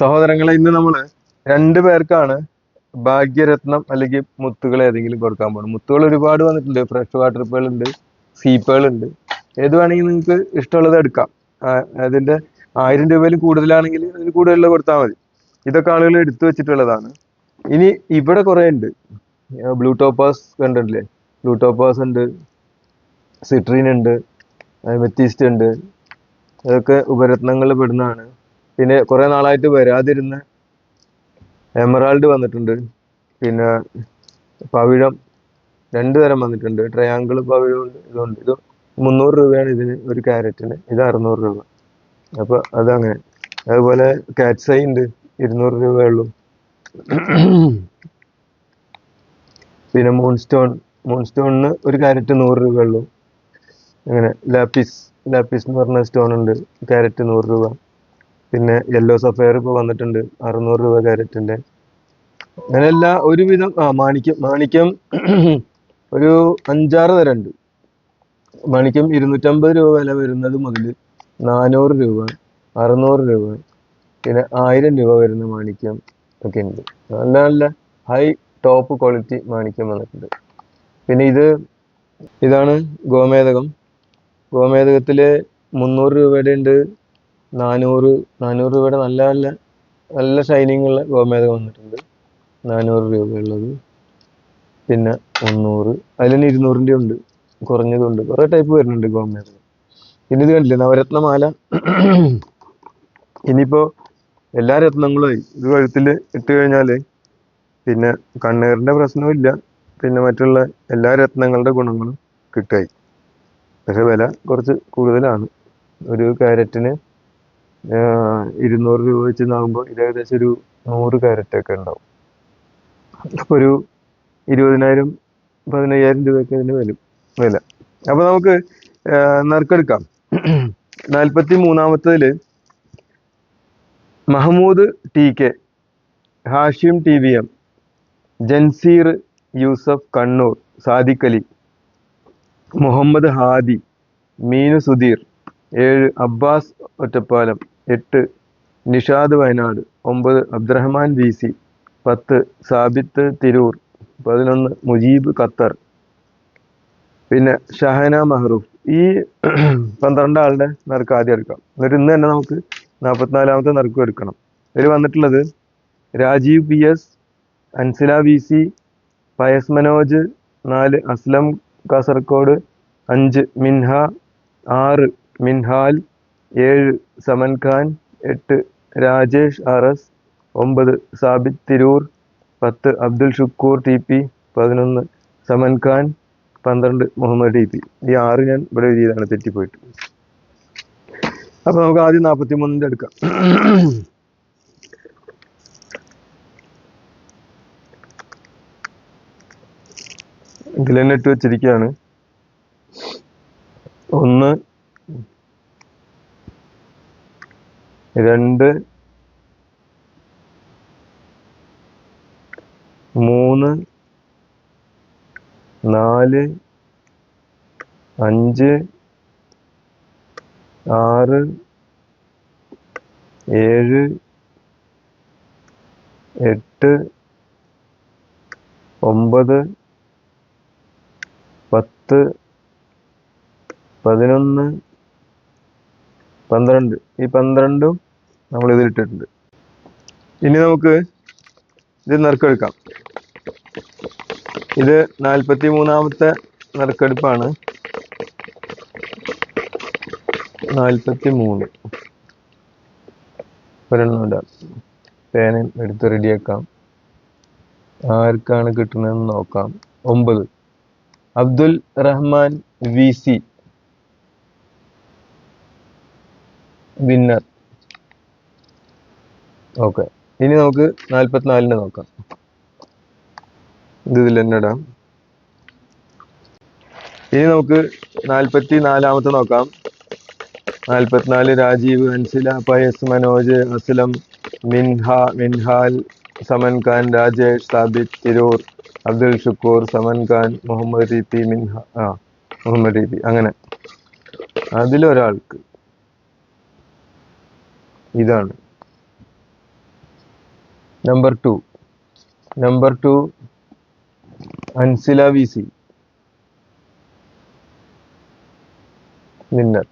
സഹോദരങ്ങളെ ഇന്ന് നമ്മൾ രണ്ടു പേർക്കാണ് ഭാഗ്യരത്നം അല്ലെങ്കിൽ മുത്തുകൾ ഏതെങ്കിലും കൊടുക്കാൻ പോകുന്നത് മുത്തുകൾ ഒരുപാട് വന്നിട്ടുണ്ട്. ഫ്രഷ് വാട്ടർ പേൾ ഉണ്ട് സീപ്പേൾ ഉണ്ട്. ഏത് വേണമെങ്കിൽ നിങ്ങൾക്ക് ഇഷ്ടമുള്ളത് എടുക്കാം. അതിന്റെ ആയിരം രൂപയിൽ കൂടുതലാണെങ്കിൽ അതിന് കൂടുതലുള്ള കൊടുത്താൽ മതി. ഇതൊക്കെ ആളുകൾ എടുത്തു വെച്ചിട്ടുള്ളതാണ്. ഇനി ഇവിടെ കുറെ ഉണ്ട്. ബ്ലൂ ടോപ്പാസ് കണ്ടിട്ടില്ലേ? ബ്ലൂ ടോപ്പാസ് ഉണ്ട് സിട്രീൻ ഉണ്ട് മെത്തീസ്റ്റ് ഉണ്ട്. ഇതൊക്കെ ഉപരത്നങ്ങളിൽ പെടുന്നതാണ്. പിന്നെ കുറെ നാളായിട്ട് വരാതിരുന്ന എമറാൾഡ് വന്നിട്ടുണ്ട്. പിന്നെ പവിഴം രണ്ടു തരം വന്നിട്ടുണ്ട്. ട്രയാങ്കിൾ പവിഴം ഉണ്ട് ഇതുണ്ട്. ഇത് മുന്നൂറ് രൂപയാണ് ഇതിന് ഒരു ക്യാരറ്റിന്. ഇത് അറുന്നൂറ് രൂപ. അപ്പൊ അതങ്ങനെ. അതുപോലെ കാറ്റ്സൈ ഉണ്ട് ഇരുന്നൂറ് രൂപയുള്ളൂ പിന്നെ മൂൺ സ്റ്റോൺ മൂൺ സ്റ്റോണിന് ഒരു ക്യാരറ്റ് നൂറ് രൂപയുള്ളൂ അങ്ങനെ ലാപ്പിസ് ലാപ്പിസ് എന്ന് പറഞ്ഞ സ്റ്റോൺ ഉണ്ട്. ക്യാരറ്റ് നൂറ് രൂപ. പിന്നെ യെല്ലോ സഫയർ ഇപ്പോൾ വന്നിട്ടുണ്ട്. അറുന്നൂറ് രൂപ ക്യാരറ്റിന്റെ അങ്ങനെ ഒരുവിധം ആ മാണിക്യം മാണിക്യം ഒരു അഞ്ചാറ് തരം ഉണ്ട്. മാണിക്യം ഇരുന്നൂറ്റമ്പത് രൂപ വില വരുന്നത് മുതൽ നാനൂറ് രൂപ അറുന്നൂറ് രൂപ പിന്നെ ആയിരം രൂപ വരുന്ന മാണിക്യം ഒക്കെ ഉണ്ട്. നല്ല നല്ല ഹൈ ടോപ്പ് ക്വാളിറ്റി മാണിക്യം വന്നിട്ടുണ്ട്. പിന്നെ ഇത് ഇതാണ് ഗോമേതകം ഗോമേതകത്തിൽ മുന്നൂറ് രൂപയുടെ ഉണ്ട് നാനൂറ് നാനൂറ് രൂപയുടെ നല്ല നല്ല നല്ല ഷൈനിങ് ഉള്ള ഗോമേതകം വന്നിട്ടുണ്ട്. നാനൂറ് രൂപയുള്ളത്. പിന്നെ മുന്നൂറ്. അതിൽ തന്നെ ഇരുന്നൂറിന്റെ ഉണ്ട്. കുറഞ്ഞതുണ്ട്. കുറേ ടൈപ്പ് വരുന്നുണ്ട് ഗോമേതകം പിന്നെ ഇത് കണ്ടില്ലേ? നവരത്നമാല. ഇനിയിപ്പോ എല്ലാ രത്നങ്ങളുമായി ഇത് കഴുത്തിൽ ഇട്ട് കഴിഞ്ഞാൽ പിന്നെ കണ്ണീറിന്റെ പ്രശ്നമില്ല പിന്നെ മറ്റുള്ള എല്ലാ രത്നങ്ങളുടെ ഗുണങ്ങളും കിട്ടായി പക്ഷെ വില കുറച്ച് കൂടുതലാണ്. ഒരു ക്യാരറ്റിന് ഇരുന്നൂറ് രൂപ വെച്ച് നാകുമ്പോൾ ഇത് ഏകദേശം ഒരു നൂറ് ക്യാരറ്റ് ഒക്കെ ഉണ്ടാവും. അപ്പോൾ ഒരു ഇരുപതിനായിരം പതിനയ്യായിരം രൂപയൊക്കെ ഇതിന് വരും വില. അപ്പോൾ നമുക്ക് നറുക്കെടുക്കാം. നാൽപ്പത്തി മൂന്നാമത്തതിൽ Mahmood T K Hashim T V M Jenseer Yusuf Kannur Sadiqali Muhammad Hadi Meenu Sudheer ഏഴ് അബ്ബാസ് ഒറ്റപ്പാലം എട്ട് നിഷാദ് വയനാട് ഒമ്പത് അബ്ദുറഹ്മാൻ വി സി പത്ത് സാബിത്ത് തിരൂർ പതിനൊന്ന് മുജീബ് ഖത്തർ. പിന്നെ ഷഹന മെഹ്റൂഫ്. ഈ പന്ത്രണ്ട് ആളുടെ നറുക്ക് ആദ്യം എടുക്കാം. എന്നിട്ട് ഇന്ന് തന്നെ നമുക്ക് നാൽപ്പത്തിനാലാമത്തെ നറുക്കും എടുക്കണം. ഇതിൽ വന്നിട്ടുള്ളത് Rajeev P S Ansila V C Pius Manoj നാല് അസ്ലം കാസർഗോഡ് അഞ്ച് മിൻഹ ആറ് മിൻഹാൽ ഏഴ് സമൻ ഖാൻ എട്ട് രാജേഷ് ആർ എസ് ഒമ്പത് സാബിത് തിരൂർ പത്ത് അബ്ദുൽ ഷുക്കൂർ ടി പി പതിനൊന്ന് സമൻ ഖാൻ പന്ത്രണ്ട് മുഹമ്മദ് ടി പി. ഈ ആറ് ഞാൻ ഇവിടെ എഴുതിയതാണ് തെറ്റിപ്പോയിട്ട്. അപ്പൊ നമുക്ക് ആദ്യം നാൽപ്പത്തി മൂന്നിന്റെ എടുക്കാം. ഇതിൽ തന്നെ ഇട്ട് വെച്ചിരിക്കുകയാണ്. ഒന്ന് രണ്ട് മൂന്ന് നാല് അഞ്ച് ആറ് ഏഴ് എട്ട് ഒമ്പത് പത്ത് പതിനൊന്ന് പന്ത്രണ്ട് ഈ പന്ത്രണ്ടും നമ്മൾ ഇതിലിട്ടിട്ടുണ്ട് ഇനി നമുക്ക് ഇത് നറുക്കെടുക്കാം. ഇത് നാൽപ്പത്തി മൂന്നാമത്തെ നറുക്കെടുപ്പാണ്. നാൽപ്പത്തി മൂന്ന് ഒരെണ്ണം ഇടാം പേന എടുത്ത് റെഡിയാക്കാം. ആർക്കാണ് കിട്ടുന്നതെന്ന് നോക്കാം. ഒമ്പത്. Abdul Rahman V C. Winner okay ഇനി നമുക്ക് നാൽപ്പത്തിനാലിന് നോക്കാം. ഇത് ഇതിൽ തന്നെ ഇടാം. ഇനി നമുക്ക് നാൽപ്പത്തി നാലാമത്തെ നോക്കാം. നാൽപ്പത്തിനാല് രാജീവ് അൻസില പയസ് മനോജ് അസ്ലം മിൻഹ മിൻഹാൽ സമൻ ഖാൻ രാജേഷ് സാബിത് തിരൂർ അബ്ദുൽ ഷുക്കൂർ സമൻ ഖാൻ മുഹമ്മദ് ടി മിൻഹ ആ മുഹമ്മദ് പി അങ്ങനെ. അതിലൊരാൾക്ക് ഇതാണ്. Number two number two Ansila V C winner